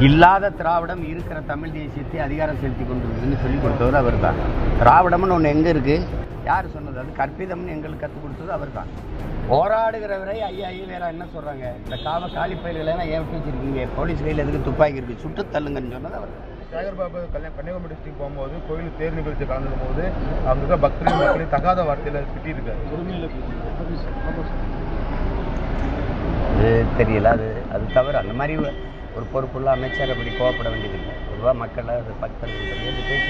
இல்லாத திராவிடம் இருக்கிற தமிழ் தேசியத்தை அதிகாரம் செலுத்தி கொண்டிருக்குன்னு சொல்லி கொடுத்தவர் அவர் தான் திராவிடம்னு ஒன்று எங்கே இருக்குது யார் சொன்னது? அது கற்பிதம்னு எங்களுக்கு கற்றுக் கொடுத்தது அவர் தான் போராடுகிறவரை ஐயா ஐயா வேற என்ன சொல்கிறாங்க இந்த காவ காலி பயிர்களெல்லாம் ஏன் வச்சிருக்கீங்க? போலீஸ் கையில் எதுக்கு துப்பாக்கி இருக்குது சுட்டு தள்ளுங்கன்னு சொன்னது அவர். தான் சேகர் பாபு கல்யாணம் கன்னியாகுமரி டிஸ்ட்ரிக்ட் போகும்போது கோயில் தேர் நிகழ்ச்சி கலந்துக்கும் போது அவங்க இருக்க பக்தர்கள் மக்களையும் தகாத வார்த்தையில திட்டிருக்காரு அது தெரியல அது அது தவிர அந்த மாதிரி ஒரு பொறுப்புள்ள அமைச்சர் அப்படி கோவப்பட வேண்டியதில்லை. பொதுவாக மக்களை அது பக்தர்கள் அது பேச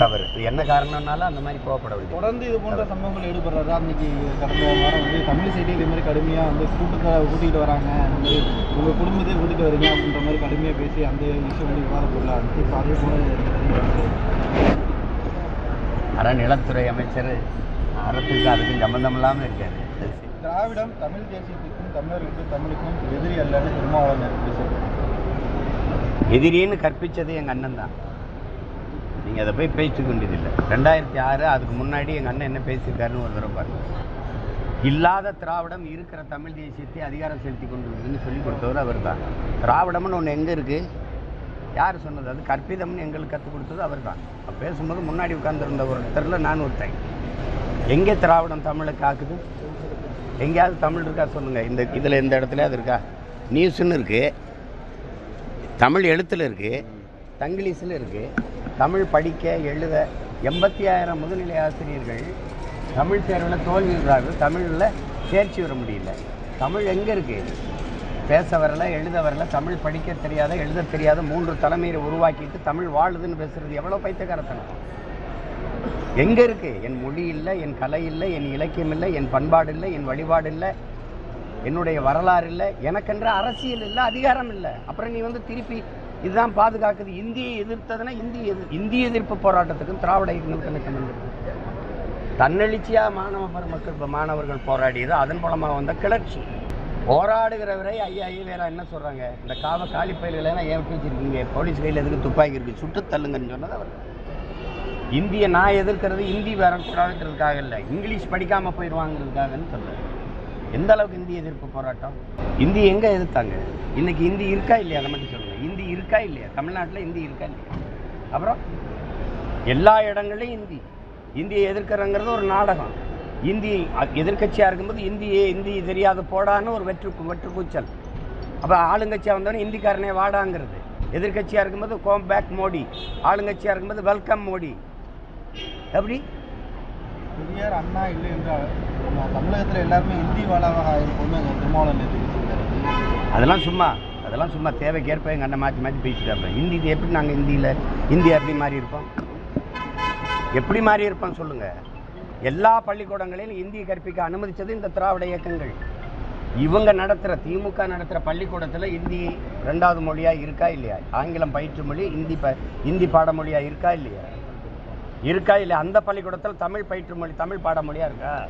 தவறு. இது என்ன காரணம்னாலும் அந்த மாதிரி கோவப்பட வேண்டியது தொடர்ந்து இது போன்ற சம்பவங்கள் ஈடுபடுறாரு. அன்னைக்கு கடந்த வாரம் வந்து தமிழ் சைடு இதே மாதிரி கடுமையாக வந்து கூட்டத்தை கூட்டிகிட்டு வராங்க. அந்த மாதிரி உங்கள் குடும்பத்தை கூட்டிகிட்டு வரீங்க அப்படின்ற மாதிரி கடுமையாக பேசி அந்த விஷயம் வந்து விவாத பொருளாக இருந்துச்சு இப்போ அதே போல் அறநிலத்துறை அமைச்சர் அறத்துக்கு அதுக்கும் சம்பந்தம் இல்லாமல் இருக்காரு. திராவிடம் தமிழ் தேசியத்துக்கும் தமிழர்களுக்கும் தமிழுக்கும் எதிரி அல்லன்னு திருமாவளவன் எதிரின்னு கற்பிச்சது எங்கள் அண்ணன் தான். நீங்கள் அதை போய் பேச்சு கொண்டதில்லை. ரெண்டாயிரத்தி ஆறு அதுக்கு முன்னாடி எங்கள் அண்ணன் என்ன பேசியிருக்காருன்னு ஒரு தடவை பாருங்க. இல்லாத திராவிடம் இருக்கிற தமிழ் தேசியத்தை அதிகாரம் செலுத்தி கொண்டிருக்குன்னு சொல்லி கொடுத்தவர் அவர் தான் திராவிடம்னு ஒன்று எங்கே இருக்குது யார் சொன்னது? அது கற்பிதம்னு எங்களுக்கு கற்றுக் கொடுத்தது அவர் தான் பேசும்போது முன்னாடி உட்கார்ந்திருந்த ஒருத்தரில் நான் ஒருத்தன். எங்கே திராவிடம் தமிழை காக்குது? எங்கேயாவது தமிழ் இருக்கா சொல்லுங்கள் இந்த இதில் இந்த இடத்துல அது இருக்கா? நியூஸ்ன்னு இருக்குது தமிழ் எழுத்தில் இருக்குது தங்கிலீஷில் இருக்குது தமிழ் படிக்க எழுத எண்பத்தி ஆயிரம் முதுநிலை ஆசிரியர்கள் தமிழ் தேர்வில் தோல்விடுறார்கள் தமிழில் தேர்ச்சி வர முடியல. தமிழ் எங்கே இருக்குது பேச வரல எழுத வரல தமிழ் படிக்க தெரியாத எழுத தெரியாத மூன்று தலைமையை உருவாக்கிட்டு தமிழ் வாழுதுன்னு பேசுகிறது எவ்வளோ பைத்தியக்காரத்தனம்? எங்கே இருக்கு? என் மொழி இல்லை என் கலை இல்லை என் இலக்கியம் இல்லை என் பண்பாடு இல்லை என் வழிபாடு இல்லை என்னுடைய வரலாறு இல்லை எனக்கென்ற அரசியல் இல்லை அதிகாரம் இல்லை. அப்புறம் நீ வந்து திருப்பி இதுதான் பாதுகாக்குது. இந்தியை எதிர்த்ததுன்னா இந்திய எதிர் இந்திய எதிர்ப்பு போராட்டத்துக்கும் திராவிட இயக்கங்களுக்கும் என்ன சம்பந்தம்? தன்னெழுச்சியா மாணவ பெருமக்கள் இப்போ மாணவர்கள் போராடியது அதன் மூலமாக வந்த கிளர்ச்சி. போராடுகிறவரை ஐயா ஐயா வேற என்ன சொல்றாங்க? இந்த காவ காலி பயிர்களெல்லாம் ஏன் விட்டு போலீஸ் கையில் எதுக்கு துப்பாக்கி இருக்கு? சுட்டு தள்ளுங்கன்னு சொன்னது அவர். இந்திய நான் எதிர்க்கிறது இந்தி வரக்கூடாதுன்றதுக்காக இல்லை. இங்கிலீஷ் படிக்காமல் போயிடுவாங்கிறதுக்காகன்னு சொல்கிறேன் எந்த அளவுக்கு இந்தி எதிர்ப்பு போராட்டம்? இந்தி எங்கே எதிர்த்தாங்க? இன்றைக்கி இந்தி இருக்கா இல்லையா? அதை மட்டும் சொல்லுங்கள் இந்தி இருக்கா இல்லையா? தமிழ்நாட்டில் இந்தி இருக்கா இல்லையா? அப்புறம் எல்லா இடங்கள்லையும் இந்தி. இந்தியை எதிர்க்கிறங்கிறது ஒரு நாடகம். இந்தி எதிர்க்கட்சியாக இருக்கும்போது இந்தியே இந்தி தெரியாத போடான்னு ஒரு வெற்று வெற்று கூச்சல். அப்போ ஆளுங்கட்சியாக வந்தோடனே இந்திக்காரனே வாடாங்கிறது. எதிர்க்கட்சியாக இருக்கும்போது கோம் பேக் மோடி. ஆளுங்கட்சியாக இருக்கும்போது வெல்கம் மோடி. எப்படி? பெரியார் அண்ணா இல்லை என்றால் தமிழகத்தில் எல்லாருமே இந்தி வாழாவாக திருமாவளவன் பேசியிருக்காரு அதெல்லாம் சும்மா அதெல்லாம் சும்மா தேவைக்கேற்ப எங்கள் அண்ணன் மாற்றி மாற்றி பேசிட்டாப்ப ஹிந்தி இது எப்படி நாங்கள் ஹிந்தியில் ஹிந்தி எப்படி மாறி இருப்போம்? எப்படி மாறி இருப்போம் சொல்லுங்கள் எல்லா பள்ளிக்கூடங்களிலும் இந்தியை கற்பிக்க அனுமதிச்சது இந்த திராவிட இயக்கங்கள். இவங்க நடத்துகிற திமுக நடத்துகிற பள்ளிக்கூடத்தில் இந்தி ரெண்டாவது மொழியாக இருக்கா இல்லையா? ஆங்கிலம் பயிற்று மொழி இந்தி ப இந்தி பாடமொழியாக இருக்கா இல்லையா? இருக்கா இல்லையா? அந்த பள்ளிக்கூடத்தில் தமிழ் பயிற்று மொழி தமிழ் பாடமொழியாக இருக்கா?